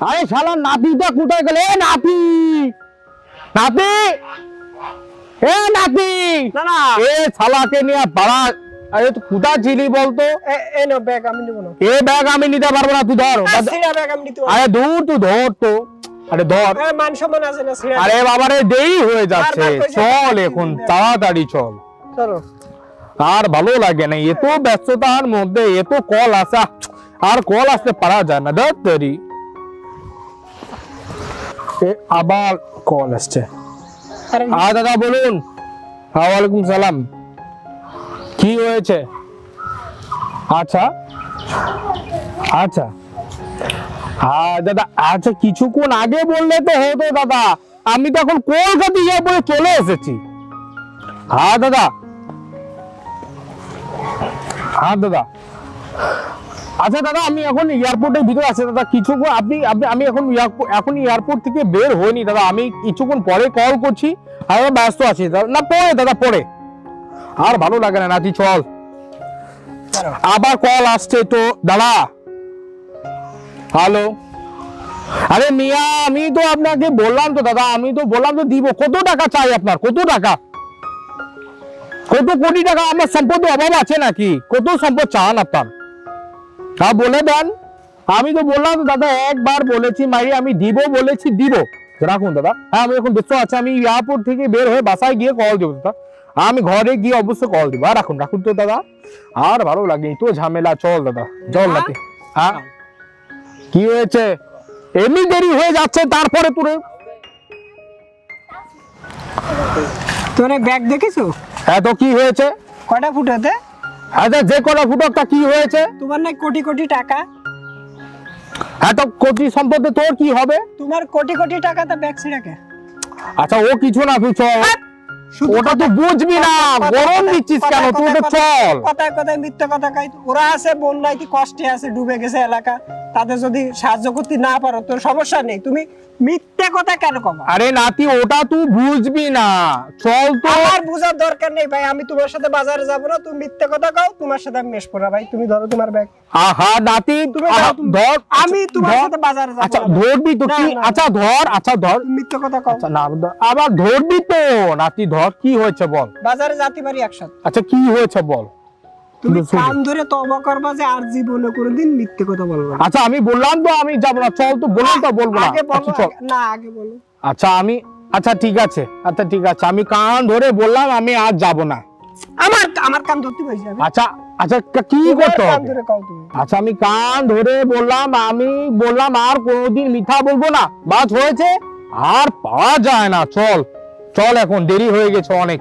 আরে শালা নাতিটা কোথায় গেলে। এ নাতি! নাতি! এ নাতি! না না এ শালাকে নিয়ে পাড়া। আরে তুই কোথায় ছিলি বলতো? এ- নাও ব্যাগ আমি নেব না। এ ব্যাগ আমি নিতে পারব না তুই ধর। ব্যাগ আমি নিতে আরে দূর তুই ধর তো। আরে ধর। না। এ, মান সম্মান আছে না সিরা আরে বাবারে দেরি হয়ে যাচ্ছে। চল এখন তাড়াতাড়ি চল। চলো। আর ভালো লাগে না এত ব্যস্ততার মধ্যে এত কল আসা আর কল আসতে পারা যায় না দেখ তৈরি আবার কল আসছে। হ্যাঁ দাদা বলুন। হ্যাঁ ওয়ালাইকুম সালাম। কি হয়েছে? আচ্ছা। আচ্ছা। হ্যাঁ দাদা আচ্ছা কিছুক্ষণ আগে বললে তো হতো দাদা। আমি তো এখন কলকাতা ইয়ে বলে চলে এসেছি। হ্যাঁ দাদা। হ্যাঁ দাদা। আচ্ছা দাদা, আমি এখন এয়ারপোর্টের ভিতরে আছি। দাদা, কিছুক্ষণ আপনি আপনি, আমি এখন এখন এয়ারপোর্ট থেকে বের হইনি দাদা। আমি কিছুক্ষণ পরে কল করছি। আর ব্যস্ত আছি। দাদা, না, পরে দাদা, পরে। আর ভালো লাগে না, নাতি, চল। আবার কল আসছে তো, দাদা। হ্যালো আরে মিয়া, আমি তো আপনাকে বললাম তো, দাদা। আমি তো বললাম তো দিব। কত টাকা চাই আপনার? কত টাকা? কত কোটি টাকা? আমার সম্পত্তি অভাব আছে নাকি? কত সম্পদ চান আপনার? হ্যাঁ বলে দেন। আমি তো বললাম দাদা একবার বলেছি মাইরি আমি দিব বলেছি দিব। রাখুন দাদা। হ্যাঁ আমি এখন ব্যস্ত আছি আমি এয়ারপোর্ট থেকে বের হয়ে বাসায় গিয়ে কল দেবো দাদা। আমি ঘরে গিয়ে অবশ্যই কল দেবো। আর রাখুন রাখুন তো দাদা। আর ভালো লাগে তো ঝামেলা চল দাদা। চল নাকি হ্যাঁ? কি হয়েছে? এমনি দেরি হয়ে যাচ্ছে তারপরে তোরে। তোর ব্যাগ দেখেছ? এত কি হয়েছে? কয়টা ফুটাতে? আচ্ছা যে কটা ফুটকটা কি হয়েছে? তোমার নাই কোটি কোটি টাকা। এত কোটি সম্পত্তি তোর কি হবে? তোমার কোটি কোটি টাকাতে ব্যাগ ছিড়াকে আচ্ছা ও কিছু না কিছু ওটা তো বুঝবি না গরম দিচ্ছিস কেন? তুই তো চল। কথায় কথায় মিথ্যা কথা কই ওরা আছে বন্যায় কি কষ্টে আছে ডুবে গেছে এলাকা। তাদের যদি সাহায্য করতে না পারো সমস্যা নেই। তুমি মিথ্যে কথা কেন কমা আরে নাতি ওটা তুই বুঝবি না। চল তো। আমার বুঝার দরকার নেই ভাই। আমি তোমার সাথে বাজারে যাব না। তুমি মিথ্যে কথা কও তোমার সাথে আমি মেশ পড়া ভাই তুমি ধরো তোমার ব্যাগ। আহা নাতি তুমি ধর আমি তোমার। সাথে বাজারে যাব আচ্ছা ধরবি তো কি? আচ্ছা ধর আচ্ছা ধর। মিথ্যে কথা কও। আচ্ছা না আবার ধরবি তো নাতি ধর কি হয়েছে বল? বাজারে যাতে পারি একসাথে। আচ্ছা কি হয়েছে বল? তুমি কান ধরে তবা করবা যে আর জীবনে কোনোদিন মিথ্যে কথা বলব আচ্ছা আমি বললাম তো আমি যাব না। চল তো বললাম তো বলব না। আগে বলো আচ্ছা না আগে বলো। আচ্ছা আমি আচ্ছা ঠিক আছে। আচ্ছা ঠিক আছে। আমি কান ধরে বললাম আমি আজ যাব না। আমার আমার কান ধরতে পাইছি আচ্ছা আচ্ছা কি করতে হবে? আচ্ছা আমি কান ধরে বললাম আমি বললাম আর কোনোদিন মিথ্যা বলব না। বাস হয়েছে আর পাওয়া যায় না। চল। চল এখন দেরি হয়ে গেছে অনেক।